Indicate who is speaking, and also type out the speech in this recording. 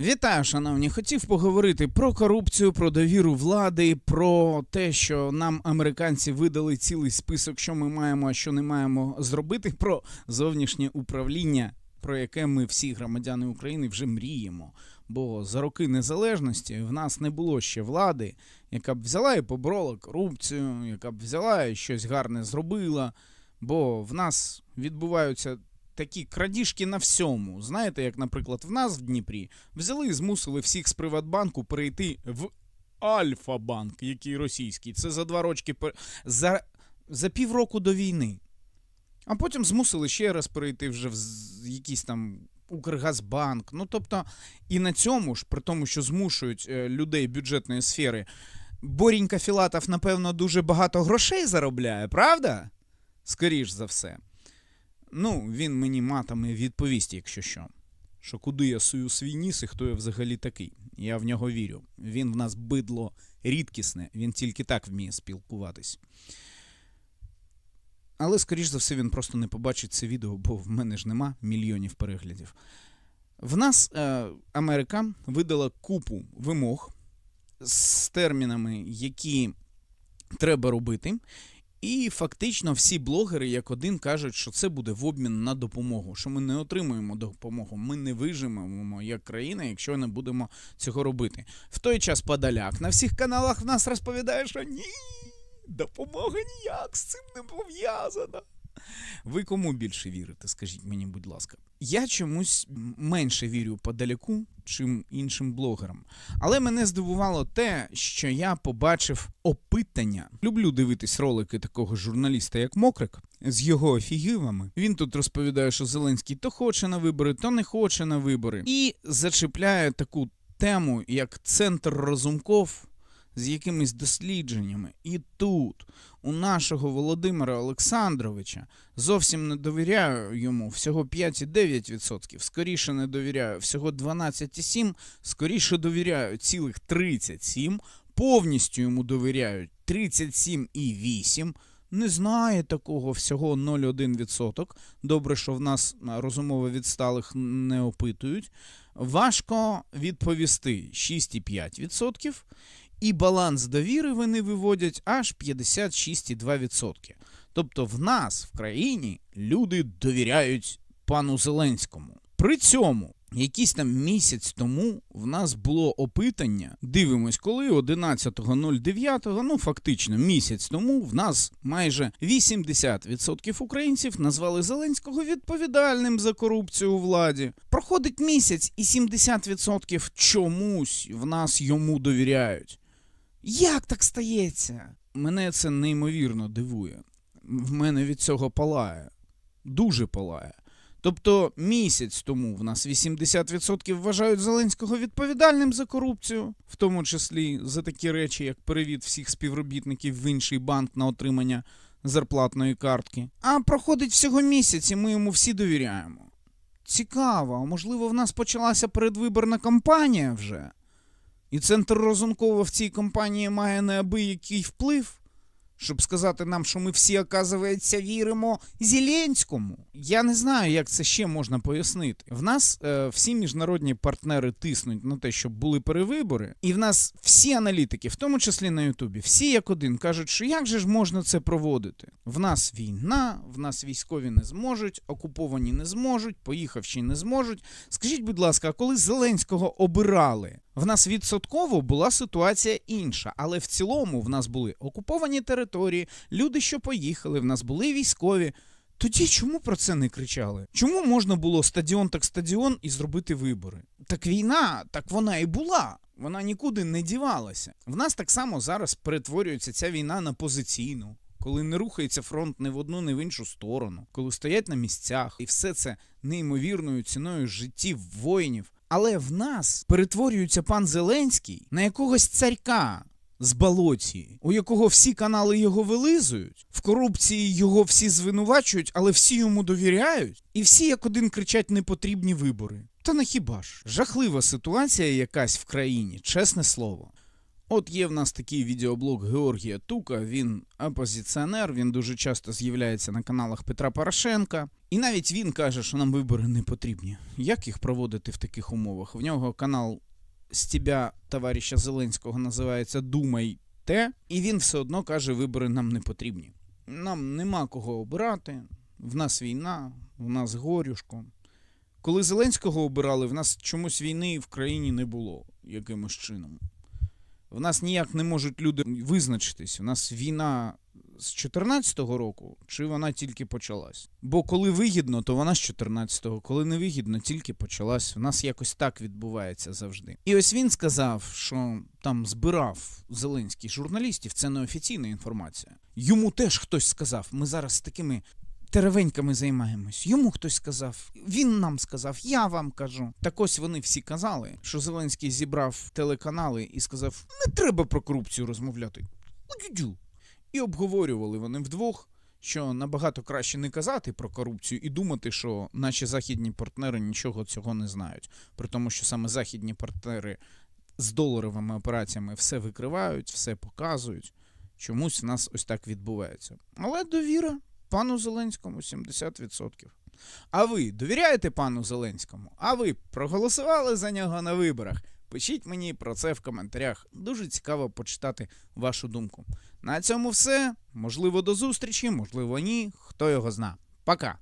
Speaker 1: Вітаю, шановні. Хотів поговорити про корупцію, про довіру влади, про те, що нам американці видали цілий список, що ми маємо, а що не маємо зробити, про зовнішнє управління, про яке ми всі громадяни України вже мріємо. Бо за роки незалежності в нас не було ще влади, яка б взяла і поборола корупцію, яка б взяла і щось гарне зробила. Бо в нас відбуваються такі крадіжки на всьому. Знаєте, як, наприклад, в нас в Дніпрі взяли і змусили всіх з Приватбанку перейти в Альфа-банк, який російський. Це за два рочки за, за півроку до війни. А потім змусили ще раз перейти вже в якийсь там Укргазбанк. Ну тобто, і на цьому ж, при тому, що змушують е, людей бюджетної сфери, Борінька Філатов, напевно, дуже багато грошей заробляє, правда? Скоріш за все. Ну, він мені матами відповість, якщо що. Що куди я сую свій ніс і хто я взагалі такий. Я в нього вірю. Він в нас бидло рідкісне, він тільки так вміє спілкуватись. Але, скоріш за все, він просто не побачить це відео, бо в мене ж нема мільйонів переглядів. В нас е, Америка видала купу вимог з термінами, які треба робити. І фактично всі блогери як один кажуть, що це буде в обмін на допомогу, що ми не отримуємо допомогу, ми не виживемо як країна, якщо не будемо цього робити. В той час Подоляк на всіх каналах в нас розповідає, що ні, допомога ніяк з цим не пов'язана. Ви кому більше вірите, скажіть мені, будь ласка. Я чомусь менше вірю Подоляку, чим іншим блогерам. Але мене здивувало те, що я побачив опитання. Люблю дивитись ролики такого журналіста, як Мокрик, з його офігівами. Він тут розповідає, що Зеленський то хоче на вибори, то не хоче на вибори. І зачепляє таку тему, як центр розумков з якимись дослідженнями. І тут у нашого Володимира Олександровича зовсім не довіряю йому всього 5,9%, скоріше не довіряю всього 12,7%, скоріше довіряю цілих 37%, повністю йому довіряють 37,8%. Не знає такого всього 0,1%. Добре, що в нас а, розумово відсталих не опитують. Важко відповісти 6,5%. І баланс довіри вони виводять аж 56,2%. Тобто в нас в країні люди довіряють пану Зеленському. При цьому якийсь там місяць тому в нас було опитання. Дивимось, коли 11.09, ну фактично місяць тому в нас майже 80% українців назвали Зеленського відповідальним за корупцію у владі. Проходить місяць, і 70% чомусь в нас йому довіряють. Як так стається? Мене це неймовірно дивує. В мене від цього палає. Дуже палає. Тобто місяць тому в нас 80% вважають Зеленського відповідальним за корупцію, в тому числі за такі речі, як перевід всіх співробітників в інший банк на отримання зарплатної картки. А проходить всього місяць, і ми йому всі довіряємо. Цікаво, можливо, в нас почалася передвиборна кампанія вже? І центр Розумкова в цій компанії має неабиякий вплив, щоб сказати нам, що ми всі, оказується, віримо Зеленському. Я не знаю, як це ще можна пояснити. В нас е, всі міжнародні партнери тиснуть на те, щоб були перевибори, і в нас всі аналітики, в тому числі на Ютубі, всі як один кажуть, що як же ж можна це проводити? В нас війна, в нас військові не зможуть, окуповані не зможуть, поїхавші не зможуть. Скажіть, будь ласка, а коли Зеленського обирали? В нас відсотково була ситуація інша, але в цілому в нас були окуповані території, люди, що поїхали, в нас були військові. Тоді чому про це не кричали? Чому можна було стадіон так стадіон і зробити вибори? Так війна, так вона і була. Вона нікуди не дівалася. В нас так само зараз перетворюється ця війна на позиційну, коли не рухається фронт ні в одну, ні в іншу сторону, коли стоять на місцях, і все це неймовірною ціною життів воїнів. Але в нас перетворюється пан Зеленський на якогось царька з болоті, у якого всі канали його вилизують, в корупції його всі звинувачують, але всі йому довіряють, і всі як один кричать непотрібні вибори. Та на хіба ж? Жахлива ситуація якась в країні, чесне слово. От є в нас такий відеоблог Георгія Тука. Він опозиціонер, він дуже часто з'являється на каналах Петра Порошенка. І навіть він каже, що нам вибори не потрібні. Як їх проводити в таких умовах? В нього канал з тебе, товариша Зеленського, називається Думай те, і він все одно каже, вибори нам не потрібні. Нам нема кого обирати. В нас війна, в нас горюшко. Коли Зеленського обирали, в нас чомусь війни в країні не було якимось чином. В нас ніяк не можуть люди визначитись. У нас війна з 14-го року, чи вона тільки почалась. Бо коли вигідно, то вона з 14-го, коли не вигідно, тільки почалась. У нас якось так відбувається завжди. І ось він сказав, що там збирав Зеленський журналістів, це неофіційна інформація. Йому теж хтось сказав. Ми зараз з такими теревеньками займаємось. Йому хтось сказав, він нам сказав, я вам кажу. Так ось вони всі казали, що Зеленський зібрав телеканали і сказав: не треба про корупцію розмовляти. Удю-дю. І обговорювали вони вдвох, що набагато краще не казати про корупцію і думати, що наші західні партнери нічого цього не знають. При тому, що саме західні партнери з доларовими операціями все викривають, все показують. Чомусь в нас ось так відбувається. Але довіра пану Зеленському 70%. А ви довіряєте пану Зеленському? А ви проголосували за нього на виборах? Пишіть мені про це в коментарях. Дуже цікаво почитати вашу думку. На цьому все. Можливо, до зустрічі, можливо, ні. Хто його зна. Пока.